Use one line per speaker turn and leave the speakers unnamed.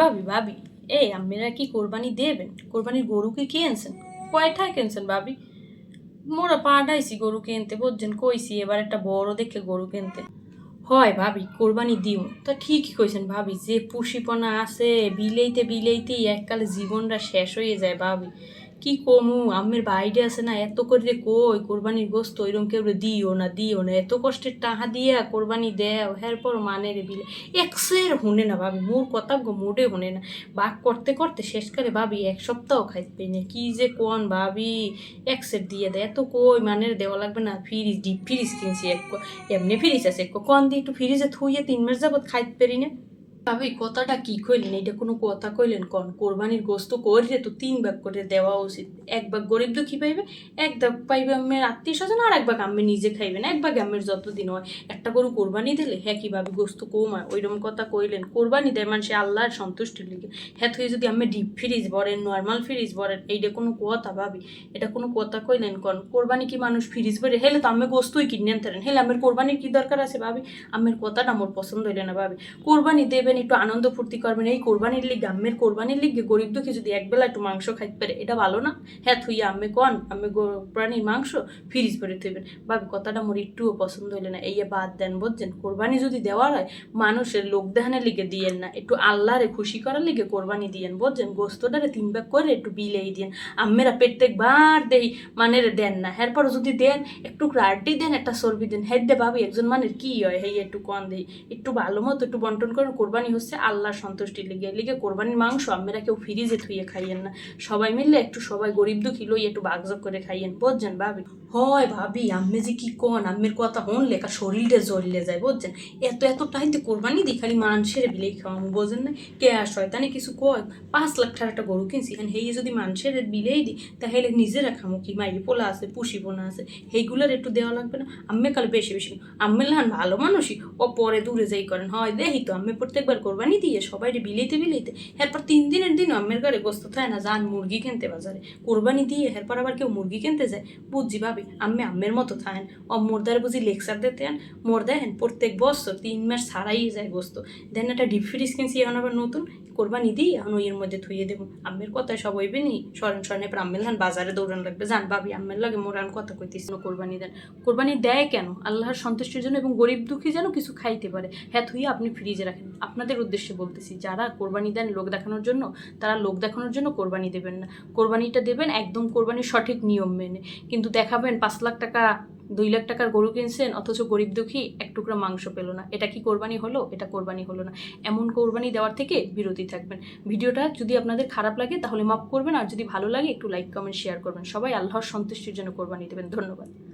ভাবি ভাবি, এই আপনারা কি কোরবানি দেবেন? কোরবানির গরুকে কি আনছেন কয়টায় কিনছেন ভাবি? মোরা পাঠাইছি গরু কিনতে, বুঝছেন? কইছি এবার একটা বড় দেখে গরু কিনতে। হয় ভাবি, কোরবানি দিও তা ঠিকই কইছেন ভাবি, যে পুষিপনা আছে, বিলেইতে, বিলেইতেই এককালে জীবনটা শেষ হয়ে যায় ভাবি। কি কমু আমের বাইরে আছে না, এত করে কই, কোরবানির গোস্ত ওইরকম কেউ দিও না দিও না, এত কষ্টের টাহা দিয়া কোরবানি দেও এরপর মানে রে বিলে। একসের শুনে না ভাবি, মোর কথা মোটে শুনে না। বাক করতে করতে শেষকালে ভাবি, এক সপ্তাহ খাইতে না কি যে কোন ভাবি? এক সেট দিয়ে দেয়, এত কই মানে দেওয়া লাগবে না, ফ্রিজ, ডিপ ফ্রিজ কিনছি এক এমনি ফ্রিজ আছে কন দিয়ে একটু ফ্রিজে থুইয়ে তিন মাস যাবত খাইতে পারি না। ভাবি কথাটা কি কইলেন? এটা কোনো কথা কইলেন কন? কোরবানির গোস্ত করিলে তো তিন ভাগ করে দেওয়া উচিত। এক ভাগ গরিব দুঃখী পাইবে, এক ভাগ পাইবে আমের আত্মীয় স্বজন আর এক ভাগ আমি নিজে খাইবেন এক ভাগ আমের যতদিন হয়, একটা গরু কোরবানি দিলে হ্যাঁ কীভাবে গোস্ত কমায় ওইরকম কথা কইলেন। কোরবানি দেয় মানুষে আল্লাহর সন্তুষ্টির লিগে। হ্যাঁ তুই যদি আমি ডিপ ফ্রিজ বলেন নর্মাল ফ্রিজ বলেন এইটা কোনো কথা ভাবি? এটা কোনো কথা কইলেন কন? কোরবানি কি মানুষ ফ্রিজ ভরে হেলে তো আমি গোস্তই কিনে আনতেন হেলে আমের কোরবানির কি দরকার আছে ভাবি? আমের কথাটা আমার পছন্দ হইলে না ভাবি। কোরবানি দেবেন, একটু আনন্দ ফুর্তি করবেন। এই কোরবানির লিগে, আম্মের কোরবানির লিগে গরিব দুঃখী যদি একবেলা একটু মাংস খাইতে পারে, এটা ভালো না? হ্যাঁ তুই আম্মে কন, আম্মে কোরবানির মাংস ফ্রিজ ভরে থইবেন। ভাবি কথাটা মোর একটুও পছন্দ হইলে না। এই বাদ দেন, বুঝছেন? কোরবানি যদি দেওয়া হয়, মানুষের লোক দেখানোর লিগে দিয়েন না। একটু আল্লাহরে খুশি করার লিগে কোরবানি দিয়েন, বুঝছেন? গোস্তটারে তিন ভাগ করে একটু বিলেই দিয়েন। আম্মেরা প্রত্যেকবার দেই মানে দেন না। এরপর যদি দেন, একটু রাড্ডি দেন, একটা সর্বি দেন। হেড দে ভাবি একজন মানের কি হয়? হেই, একটু কন দেই একটু ভালো মতো একটু বন্টন করেন, কোরবানি হচ্ছে আল্লাহর সন্তুষ্টির লিগে। লিগে কোরবানির মাংস আম্মেরা কেউ ফ্রিজে থুয়ে খাইয়েন না। সবাই মিললে একটু সবাই গরিব দুঃখী লই একটু বাগজব করে খাইয়েন। বুঝছেন ভাবি? হয় ভাবি, আম্মে যে কি কন? আম্মের কথা হন লেখা শরীরটা জ্বললে যায়, বুঝছেন? এত এত টাইতে কোরবানি দিই, খালি মানুষের বিলেই খাওয়াম বোঝেন না? কে আর শয়তানে কিছু কয়? পাঁচ লাখ টাকা একটা গরু কিনছি এখানে হেই যদি মানুষের বিলেই দিই, তাহলে নিজেরা খামো কি? মাই, পোলা আছে, পুষি বোনা আছে সেইগুলোর একটু দেওয়া লাগবে না? আম্মে কালে বেশি বেশি, আম্মে লাহান ভালো মানুষই, ও পরে দূরে যাই করেন। হয় দেখি তো আমি আম্মে প্রত্যেকবার কোরবানি দিয়ে সবাই বিলেইতে বিলেইতে এরপর তিন দিনের দিন আম্মের ঘরে গোস্ত থাকে না যান মুরগি কিনতে বাজারে। কোরবানি দিয়ে এরপর আবার কেউ মুরগি কিনতে যায়, বুঝছি ভাবি, আম্মে আম্মের মতো থাকেন। ও মোরদারে বুঝি লেকচার দিতে আন, মোর দেখেন প্রত্যেক বছর তিন মাস ছাড়াই যায় গোস্ত। দেন একটা ডিপ ফ্রিজ কিনছি, এখন আবার নতুন, কোরবানি দিই এখন ওইয়ের মধ্যে থুয়ে দেবো। আম্মের কথায় সব হইবে নি, স্মরণ স্মরণে আম্মের ধান বাজারে দৌড়ান লাগবে। জান ভাবি, আম্মের লাগে মোরান কথা কইতেছি কোরবানি দেন। কোরবানি দেয় কেন? আল্লাহর সন্তুষ্টির জন্য এবং গরিব দুঃখী যেন কিছু খাইতে পারে। হ্যাঁ থুয়ে আপনি ফ্রিজে রাখেন। আপনাদের উদ্দেশ্যে বলতেছি, যারা কোরবানি দেন লোক দেখানোর জন্য, তারা লোক দেখানোর জন্য কোরবানি দেবেন না। কোরবানিটা দেবেন একদম কোরবানির সঠিক নিয়ম মেনে। কিন্তু দেখাবেন পাঁচ লাখ টাকা, দুই লাখ টাকার গরু কিনছেন, অথচ গরিব দুঃখী এক টুকরা মাংস পেল না। এটা কি কোরবানি হলো? এটা কোরবানি হলো না। এমন কোরবানি দেওয়ার থেকে বিরতি থাকবেন। ভিডিওটা যদি আপনাদের খারাপ লাগে, তাহলে মাফ করবেন। আর যদি ভালো লাগে, একটু লাইক কমেন্ট শেয়ার করবেন। সবাই আল্লাহর সন্তুষ্টির জন্য কোরবানি দেবেন। ধন্যবাদ।